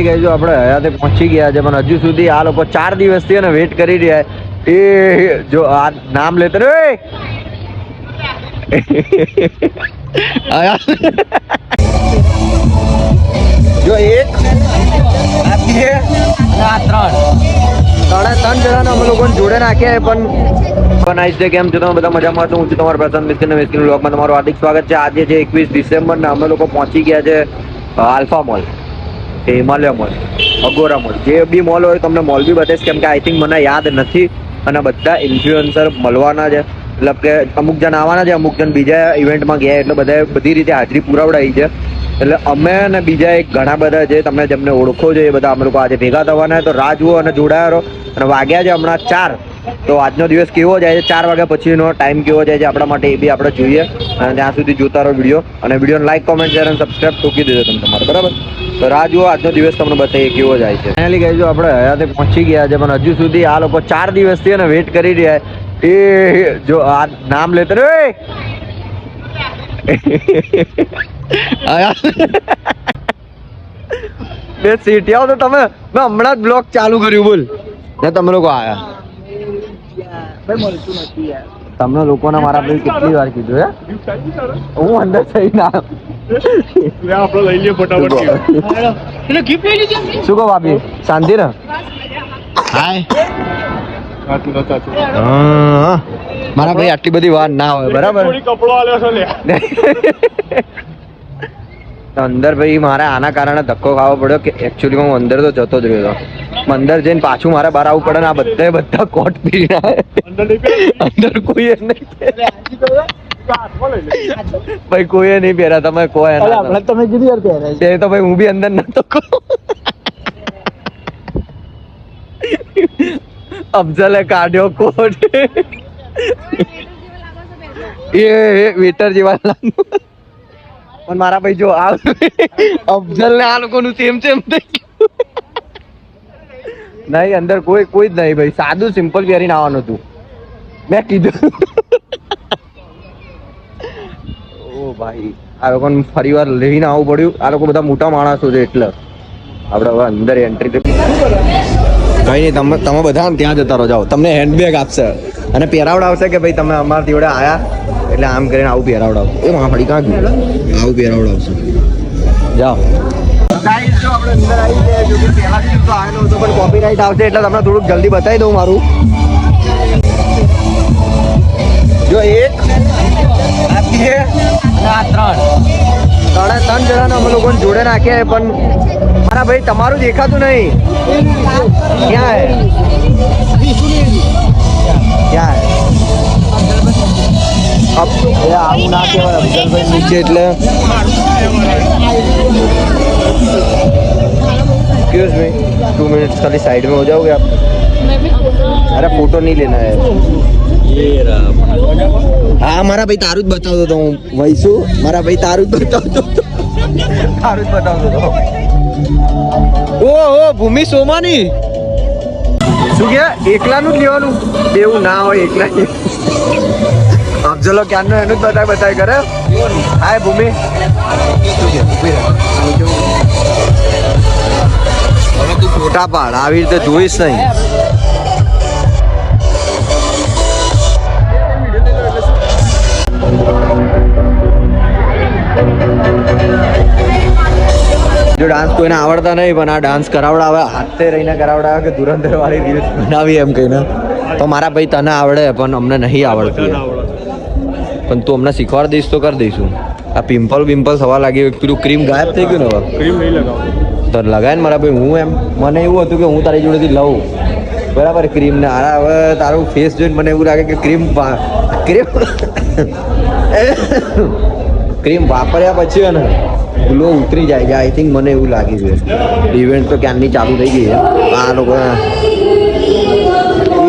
Finally ગઈ જો આપણે હયાતે પહોંચી ગયા છે, પણ હજુ સુધી આ લોકો ચાર દિવસથી એને વેટ કરી રહ્યા એ જો આ નામ લેતા ને જો એક, આ અને ત્રણ. ત્રણે ત્રણ અમે લોકોને જોડે નાખ્યા પણ નાઇસ કેમ છો બધા મજામાં છો? હું તમારો હાર્દિક સ્વાગત છે. આજે એકવીસ ડિસેમ્બર અમે લોકો પહોંચી ગયા છે Alpha mall Himalaya mall, Agora mall. જે બી મોલ હોય, તમને મોલ બી બતાવીશ. કેમ કે આઈ થિંક મને યાદ નથી. અને બધા ઇન્ફ્લુઅન્સર મળવાના છે. મતલબ કે અમુક જણ આવવાના છે, અમુક જણ બીજા ઇવેન્ટમાં ગયા. એટલે બધા બધી રીતે હાજરી પુરાવડાવી છે. એટલે અમે અને બીજા એક ઘણા બધા જે તમે જેમને ઓળખો છો, એ બધા અમે લોકો આજે ભેગા થવાના તો રાહ જુઓ અને જોડાયા અને વાગ્યા છે હમણાં ચાર. તો આજનો દિવસ કેવો જાય છે? ચાર વાગ્યા પછીનો ટાઈમ કેવો જાય છે આપણા માટે એ બી આપણે જોઈએ. અને ત્યાં સુધી જોતા રહો વીડિયો અને વિડીયોને લાઈક કોમેન્ટ શેર અને સબસ્ક્રાઈબ ઠોકી દેજો તમે તમારે. બરાબર? તો રાહ જુઓ, આજનો દિવસ તમને બતાવીએ કેવો જાય છે. ફાઇનલી કહીશું આપણે હયાતે પહોંચી ગયા છે, પણ હજુ સુધી આ લોકો ચાર દિવસથી એને વેટ કરી રહ્યા એ, જો આ નામ લેતા રે બે સીટી આવો તો તમે, મેં હમણાં જ બ્લોક ચાલુ કર્યું, બોલ. ને તમે લોકો આયા. તમને લોકોને મારા ભાઈ કેટલી વાર કીધું હે? હું અંદર થઈ ના આપણે લઈ લઈએ ફટાફટ શું કહો? ભાભી? શાંતિ ને સાચું મારા ભાઈ આટલી બધી વાર ના હોય બરાબર? કપડો આલ્યો છે અંદર ભાઈ મારે આના કારણે ધક્કો ખાવો પડ્યો કે એકચ્યુઅલી હું અંદર તો જતો જ રહ્યો હતો. અંદર જઈને પાછું મારે બહાર આવવું પડે ને આ બધા બધા કોટ પીને અંદર કોઈ નહીં ભાઈ કોઈએ નહીં પહેર્યા તમે કોઈ તમે કીધું યાર પહેરે તો ભાઈ હું બી અંદર નતો અફઝલે કાઢ્યો કોટ. એ વેટર જેવા લાગુ. પણ મારા ભાઈ જો આ અફઝલ ને આ લોકોનું સેમ સેમ થઈ નહીં, અંદર કોઈ કોઈ જ નહીં ભાઈ. સાદું સિમ્પલ પહેરીને આવવાનું હતું. મેં કીધું. ઓ ભાઈ, આ લોકોને ફરી વાર લઈને આવવું પડ્યું. આ લોકો બધા મોટા માણસો છે એટલે. આપણે હવે અંદર એન્ટ્રી કઈ નહીં, તમે તમે બધા ત્યાં જતા રહો. જાઓ. તમને હેન્ડબેગ આપશે. અને પહેરાવડાવશે કે ભાઈ તમે અમારા જોડે આયા? એટલે આમ કરીને આવું પહેરાવડાવશે એ માફડી કાં ગયું આવું પહેરાવડાવશે. જાઓ. જો આપણે અંદર આવી એટલે તમને થોડુંક જલ્દી બતાવી દઉં મારું. જો એક ત્રણ. ત્રણે જણાને અમે લોકોને જોડે નાખ્યા પણ મારા ભાઈ, તમારું દેખાતું નહીં. ક્યાં ક્યાં આવું ના કહેવાય અફઝલભાઈ નીચે એટલે एक्सक्यूज मी टू मिनट्स खाली साइड में हो जाओगे आप अरे फोटो नहीं लेना है હા મારા ભાઈ તારું જ બતાવતો હતો હું વૈસુ મારા ભાઈ તારું જ બતાવતો હતો તારું જ બતાવતો હતો ઓ ઓ ભૂમિ સોમાની શું કે એકલાનું જ લેવાનું એવું ના હોય એકલા અફઝલો ક્યારનો એનું જ બતાય બતાય કરે. હાય, ભૂમિ. ફોટા પાડ આવી રીતે જોઈશ નહીં. જો ડાન્સ કોઈને આવડતા નહીં, પણ આ ડાન્સ કરાવડાવે, હાથે રહીને કરાવડાવે કે ધુરંધર વાળી રીલ્સ બનાવી એમ કહીને. તો મારા ભાઈ તને આવડે, પણ અમને નહીં આવડતી. પણ તું હમણાં શીખવાડી દઈશ તો કરી દઈશું. આ પિમ્પલ બિમ્પલ થવા લાગી પેલું ક્રીમ ગાયબ થઈ ગયું ને હવે. ક્રીમ નહીં લગાવ. તો લગાય ને મારા ભાઈ હું એમ મને એવું હતું કે હું તારી જોડેથી લઉં. બરાબર ક્રીમ ને આ હવે તારું ફેસ જોઈને મને એવું લાગે કે ક્રીમ ક્રીમ ક્રીમ વાપર્યા પછી ને ગ્લો ઉતરી જાય છે. આઈ થિંક મને એવું લાગી છે. ઇવેન્ટ તો ક્યારની ચાલુ થઈ ગઈ છે. આ લોકો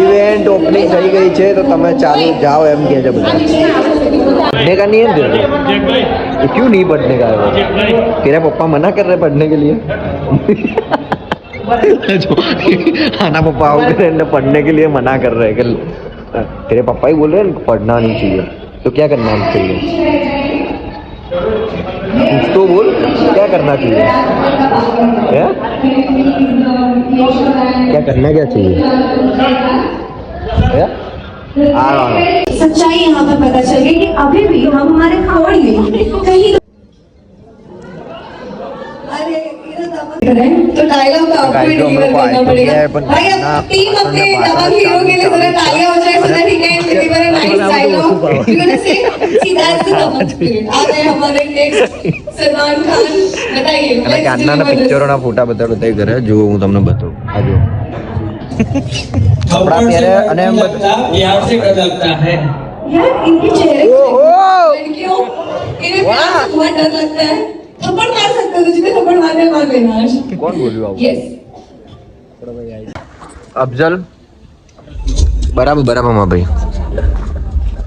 ઇવેન્ટ ઓપનિંગ થઈ ગઈ છે તો તમે ચાલુ જાઓ એમ કહે છે બધા. बढ़ने का नहीं है तेरे? क्यों नहीं पढ़ने का है? तेरे पप्पा मना कर रहे पढ़ने के लिए आना पप्पा आओगे पढ़ने के लिए मना कर रहे हैं तेरे पापा ही बोल रहे हैं पढ़ना नहीं चाहिए तो क्या करना चाहिए तो बोल, क्या करना चाहिए क्या क्या करना क्या चाहिए क्या? आ रहा हूँ। सच्चाई यहाँ पर पता चल गई कि अभी भी हम हमारे खोड़ में कहीं अरे इधर दबा करें, तो डायलॉग तो आपको ही गाइस, जो हम लोग डिलीवर को करना आई तो पड़ेगा है, पर भाई अब ना- टीम अपने अपने दबंग बात हीरो के लिए चालू थोड़ा तालियां हो जाए सुना ठीक है deliver a nice dialogue you want say see that's the Dabangg spirit आ गए हमारे नेक्स्ट सलमान खान बताइए અને કે આજના પિક્ચરોના ફોટા બતાડો તે ઘરે જો હું તમને બતાવું આ જો કપડા પહેરે અને એમ બધું- बिहार से बदलता है यार इनके चेहरे ओहो! लड़कियों इन्हें प्यार से बहुत डर लगता है थप्पड़ मार सकते हो तो जितने थप्पड़ मारने हैं, मार लेना आज કોણ બોલ્યું આવું यस અફઝલ બરાબર બરાબર માં ભાઈ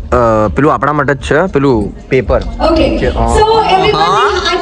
અ, પેલું આપણા માટે જ છે પેલું પેપર ओके हाँ। सो एवरीवन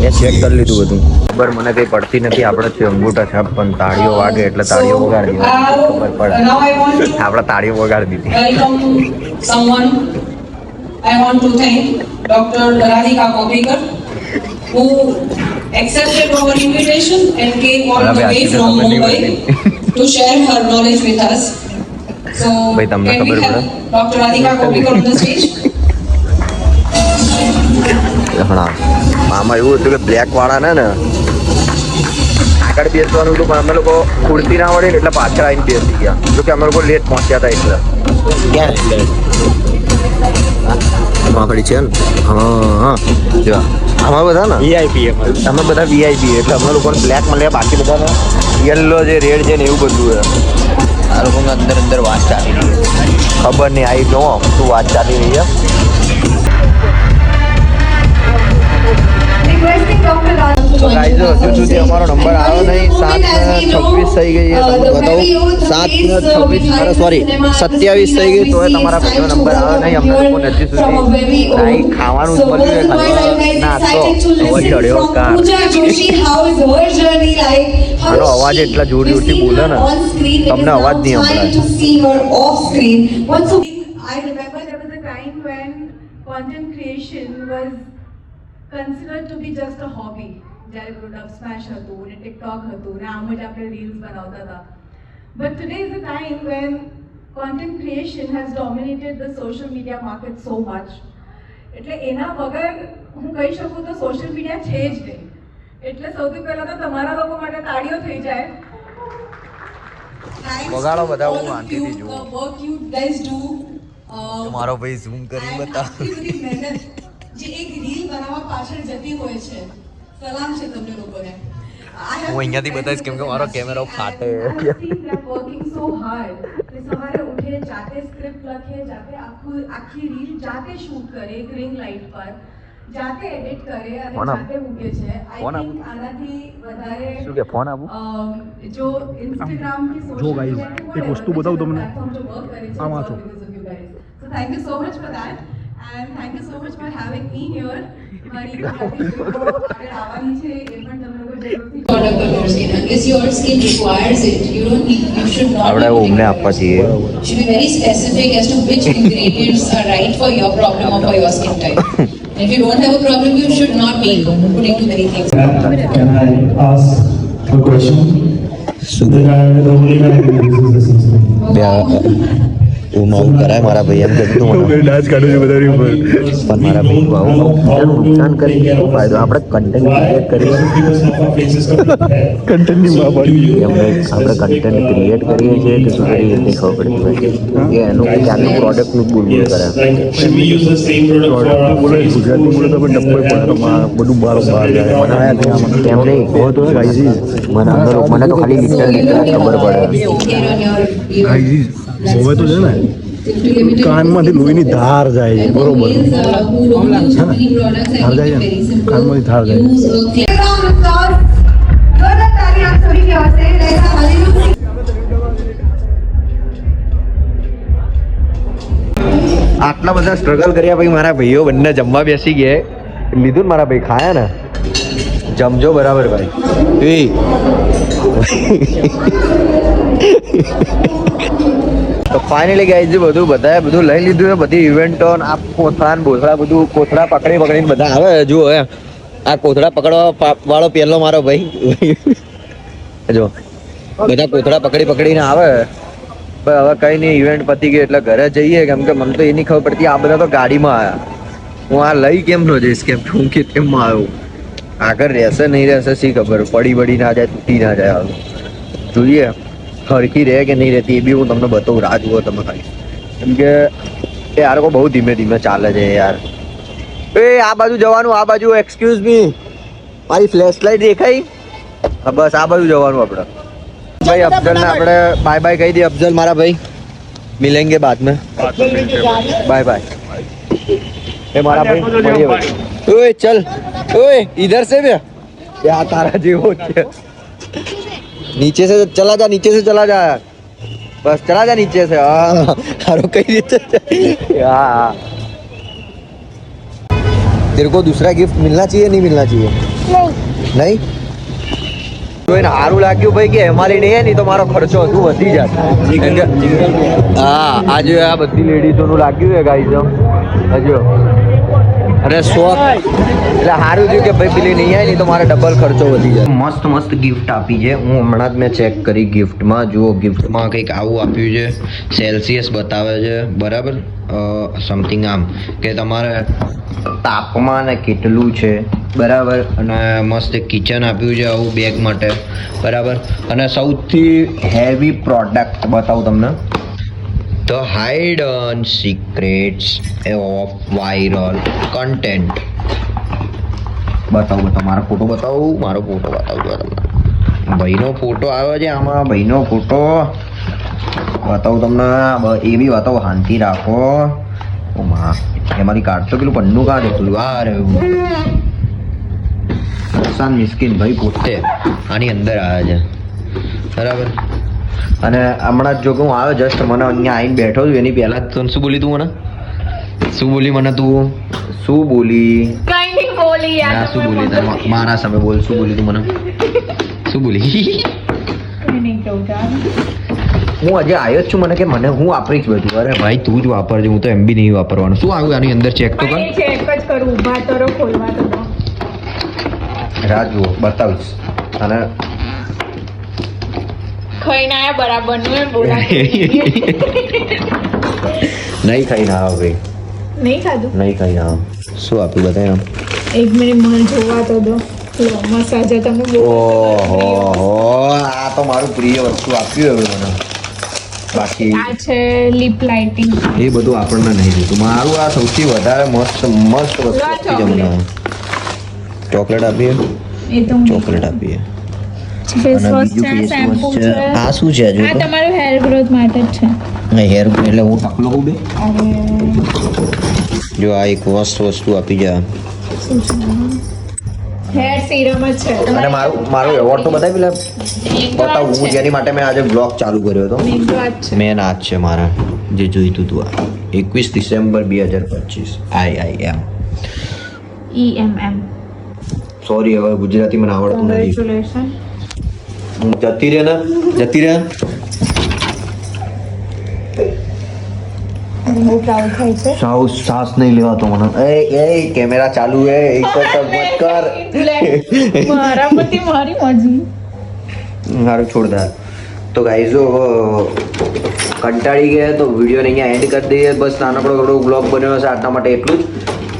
pen check કરી લીધું બધું ખબર મને કઈ પડતી નથી આપણે છે અંગૂઠા છાપ પણ તાળીઓ વાગે એટલે તાળીઓ વગાડી દીધી ખબર પડે આપણે તાળીઓ વગાડી દીધી. I want to thank Dr. Radhika Kopikar who accepted our invitation and came all the way from Mumbai to share her knowledge with us. So can we have Dr. Radhika Kopikar on the stage? હમણાં આમાં એવું હતું કે black વાળા ને આગળ બેસવાનું હતું પણ અમે લોકો ખુરતી ના વળી ને એટલે પાછળ આવીને બેસી ગયા. જો કે અમે લોકો લેટ પહોંચ્યા હતા એટલે. ક્યાં છે? ને? હા હા. જો અમારે બધા ને? વીઆઈપી અમે બધા વીઆઈપી એટલે અમે લોકોને બ્લેક મળ્યા બાકી બધા યલો છે રેડ છે ને એવું બધું છે. આ લોકોને અંદર અંદર વાત ચાલી રહી છે. ખબર નહીં આઈ નો શું વાત ચાલી રહી છે? તો ગાઈઝ હજુ સુધી. અમારો નંબર આવ્યો નહીં સાત છવ્વીસ થઈ ગઈ છે uh, તમને બતાવું સાત uh, છવ્વીસ અરે સોરી. સત્યાવીસ થઈ ગઈ તો તમારા પહેલો નંબર આવ્યો નહીં અમને welcome લોકો નથી from a very સુધી કાંઈ ખાવાનું જ મળ્યું ખાલી નાસ્તો હવે ચડ્યો કાર આનો અવાજ એટલા જોર જોરથી બોલે ને, તમને અવાજ નહીં I remember there was a time when content creation was considered to be just a hobby જ્યારે બધું સ્મેશ હતું ને ટિકટોક હતું ને આમ જ આપણે રીલ્સ બનાવતા હતા. But today is a time when content creation has dominated the social media market so much એટલે એના વગર હું કહી શકું તો સોશિયલ મીડિયા છે જ નહીં. એટલે સૌથી પહેલા તો તમારા લોકો માટે તાળીઓ થઈ જાય. વગાડો બધા, હું શાંતિથી જોઉં. Uh, મારો ભાઈ ઝૂમ કરી બતા પાછળ જતી હોય છે. સલામ છે તમને લોકોને. હું અહીંયાથી બતાવીશ કેમ કે મારો કેમેરો ફાટે. Working so hard. તે સવારે ઉઠે જાતે સ્ક્રિપ્ટ લખે જાતે આખું આખી રીલ જાતે શૂટ કરે એક રિંગ લાઇટ પર. જાતે એડિટ કરે અને જાતે મૂકે છે. આઈ થિંક આનાથી વધારે શું કે ફોન આપું? જો ઇન્સ્ટાગ્રામ કે જો guys, media કે એક વસ્તુ બતાવું તમને. જો all વાંચો. because of you guys. So thank you so much for that. And thank you so much for having me here. મારી ગુજરાતી film આગળ આવવાની છે એ પણ તમે લોકો જરૂરથી product of your skin unless your skin requires it you don't need you should not આપણે be putting ઓમને it. આપવા છીએ should be very specific as to which ingredients are right for your problem or for your skin type and if you don't have a problem you should not be putting too many things Can I ask a question? The guy, the only guy who uses this હું કરાય મારા ભાઈ એમ કીધું મને. Dance કાઢું છું બધાની ઉપર. પણ મારા ભાઈ બહુ નુકસાન કરી શું ફાયદો? આપણે કન્ટેન્ટ ક્રિએટ કરીએ. કન્ટેન્ટની માં પડી એમ એમને આપણે કન્ટેન્ટ ક્રિએટ કરીએ છીએ કે શું કરીએ તે ખબર પડતી હોય કે એનું કે ક્યાંનું પ્રોડક્ટનું બોલવું કરે. Our બોલે તો પણ ડબ્બો પડે માં બધું બાર બહાર જાય. મને આયા ત્યાં આમાં. કેમ નહીં કહો તો મને અંદર મને તો ખાલી લિટલ લિટલ ખબર પડે. હવે તો છે ને? કાનમાંથી લોહીની ધાર જાય છે બરોબર. ધાર જાય છે કાનમાંથી ધાર જાય આટલા બધા સ્ટ્રગલ કર્યા પછી મારા ભાઈઓ બંને જમવા બેસી ગયા. લીધું ને મારા ભાઈ ખાયા ને? જમજો બરાબર ભાઈ. એ. તો ફાઇનલી ગાઈઝ બધું બધાએ બધું લઈ લીધું છે, બધી ઇવેન્ટો આ કોથળા ને બોથળા બધું કોથળા પકડી પકડીને બધા આવે જુઓ હે આ કોથળા પકડવા વાળો પહેલો મારો ભાઈ. જો, બધા કોથળા પકડી પકડીને આવે પણ હવે કઈ નહીં ઇવેન્ટ પતી ગઈ એટલે ઘરે જઈએ. કેમ કે મને તો એ નહીં ખબર પડતી, આ બધા તો ગાડીમાં આવ્યા. હું આ લઈ કેમ નો જઈશ, કેમ હું કે કેમ આવ્યો? આગળ રહેશે, નહીં રહેશે, શી ખબર? પડી બડી ના જાય, તૂટી ના જાય. જોઈએ. હરખી રહે કે નહીં રહેતી એ બી હું તમને બતાવું રાહ જુઓ તમે ખાલી. કેમ કે એ આ લોકો બહુ ધીમે ધીમે ચાલે છે યાર. એ આ બાજુ જવાનું આ બાજુ એક્સક્યુઝ મી મારી ફ્લેશ લાઇટ દેખાઈ? હા બસ આ બાજુ જવાનું આપણે. ભાઈ અફઝલને આપણે બાય બાય કહી દઈએ. અફઝલ મારા ભાઈ મિલેંગે બાદ મેં બાય બાય એ મારા ભાઈ મળીએ ઓય ચલ. ઓય ઇધર સે બે? યા તારા જેવો છે. नीचे से चला जा नीचे से चला जा बस चला जा नीचे से हाँ हारो कई नीचे हाँ हाँ तेरे को दूसरा गिफ्ट मिलना चाहिए नहीं मिलना चाहिए नहीं તો એને સારું લાગ્યું ભાઈ કે એમારી નહીં હે ને તો મારો ખર્ચો હજુ વધી જાય કેમ કે- હા આજે આ બધી લેડીઝોનું લાગ્યું છે ગાઈઝ હજુ અને શોખ એટલે સારું થયું કે ભાઈ પેલી નહીં આવી નહીં તો મારે ડબલ ખર્ચો વધી જાય. મસ્ત મસ્ત ગિફ્ટ આપી છે. હું હમણાં જ મેં ચેક કરી ગિફ્ટમાં જુઓ ગિફ્ટમાં કંઈક આવું આપ્યું છે. સેલ્સિયસ બતાવે છે. બરાબર? સમથિંગ આમ. કે તમારે તાપમાન કેટલું છે? બરાબર? અને મસ્ત કિચન આપ્યું છે આવું બેગ માટે. બરાબર? અને સૌથી હેવી પ્રોડક્ટ બતાવું તમને. The hidden secrets of viral content બતાવું મારો ફોટો બતાવું? મારો ફોટો બતાવું તમને. ભાઈનો ફોટો આવ્યો છે આમાં. ભાઈનો ફોટો. બતાવું તમને. એ બી બતાવું. શાંતિ રાખો. ઓ માં. એમાંથી કાઢતો પેલું પન્નું કાઢે પેલું આ રહ્યું પ્રશાંત મિસ્કિન ભાઈ પોતે. આની અંદર આવે છે. બરાબર? અને હમણાં જ જો કે હું આવ્યો જસ્ટ મને અહીંયા આવીને બેઠો છું એની પહેલા તું શું બોલી તું મને? શું બોલી મને તું? શું બોલી? કઈ નહીં બોલી ના શું બોલી? મારા સામે બોલ શું બોલી તું મને? શું બોલી? હું. આજે આવ્યો જ છું મને કે મને હું વાપરીશ બધું? અરે ભાઈ તું જ વાપરજે હું તો એમ બી નહીં વાપરવાનું. શું આવ્યું આની અંદર? ચેક તો કર. ચેક જ કરું. ઊભા તરો ખોલવા તો રાહ. જુઓ બતાવીશ. અને ખાઈને આયા બરાબરનું બોલા નહીં ખાઈને આવો ભાઈ. નહીં ખાધું? નહીં ખાઈને આવો. શું આપ્યું બતાય આમ? એક મિનિટ મને જોવા તો દો. મસાજ તમે ઓહો આ તો મારું પ્રિય વસ્તુ આપ્યું હવે મને. બાકી આ છે લીપ લાઇટિંગ એ બધું આપણને નહીં જોતું. મારું આ સૌથી વધારે મસ્ત મસ્ત વસ્તુ લો આપી છે મને ચોકલેટ. આપીએ? એ ચોકલેટ આપીએ. ફેસ વોશ છે શેમ્પૂ છે. છે. આ શું છે હજુ આ તમારું હેર ગ્રોથ માટે જ છે. હેર એટલે હું ટકલો જો આ એક મસ્ત વસ્તુ આપી છે હેર સિરમ છે. અને મારું મારો એવોર્ડ તો બતાવી પેલા બતાવું જેની માટે મેં આજે બ્લોગ ચાલુ કર્યો હતો. મેન આ છે જ મારા જે જોઈતું હતું આ. એકવીસ ડિસેમ્બર બે હજાર પચીસ આઈ આઈ એમ. ઈ એમ એમ. સોરી હવે ગુજરાતી મને આવડતું નથી. જતી રહે ને જતી રહે છે. સાવ સાસ નહીં લેવાતો મને. એ એ કેમેરા ચાલુ હે એક જ મત કર. મારા પરથી મારી મરજી. સારું છોડ દે. તો ગાઈઝો કંટાળી ગયા તો વીડિયો અહીંયા એન્ડ કરી દઈએ. બસ નાનકડો થોડો બ્લોગ બન્યો હશે. આટલા માટે એટલું જ.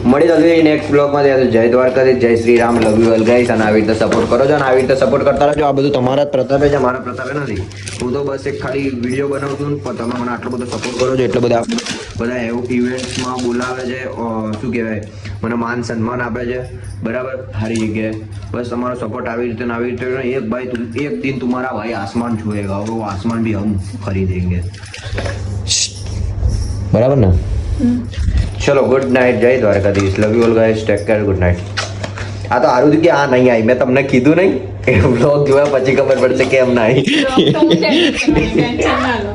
મળી જશે નેક્સ્ટ બ્લોગમાં ત્યાં જય દ્વારકા જય Shri Ram love you guys અને આવી રીતે સપોર્ટ કરો છો અને આવી રીતે સપોર્ટ કરતા રહેજો. આ બધું તમારા જ પ્રતાપે છે મારા પ્રતાપે નથી. હું તો બસ એક ખાલી વીડિયો બનાવતો પણ તમે મને આટલો બધો સપોર્ટ કરો છો એટલો બધા બધા એવું ઇવેન્ટ્સમાં બોલાવે છે શું કહેવાય મને માન સન્માન આપે છે. બરાબર? સારી જગ્યાએ. બસ તમારો સપોર્ટ આવી રીતે આવી રીતે એક ભાઈ એક દિન તમારા ભાઈ આસમાન છુએગા વો આસમાન ભી હમ ખરીદેંગે બરાબર ને? ચલો ગુડ નાઇટ જય Dwarkadhish. Love you all guys take care good night આ તો સારું કે આ નહીં આવી મેં તમને કીધું નહીં. એ બ્લોગ જોયા પછી ખબર પડશે ના આવી હું ટેન્શન ના લો.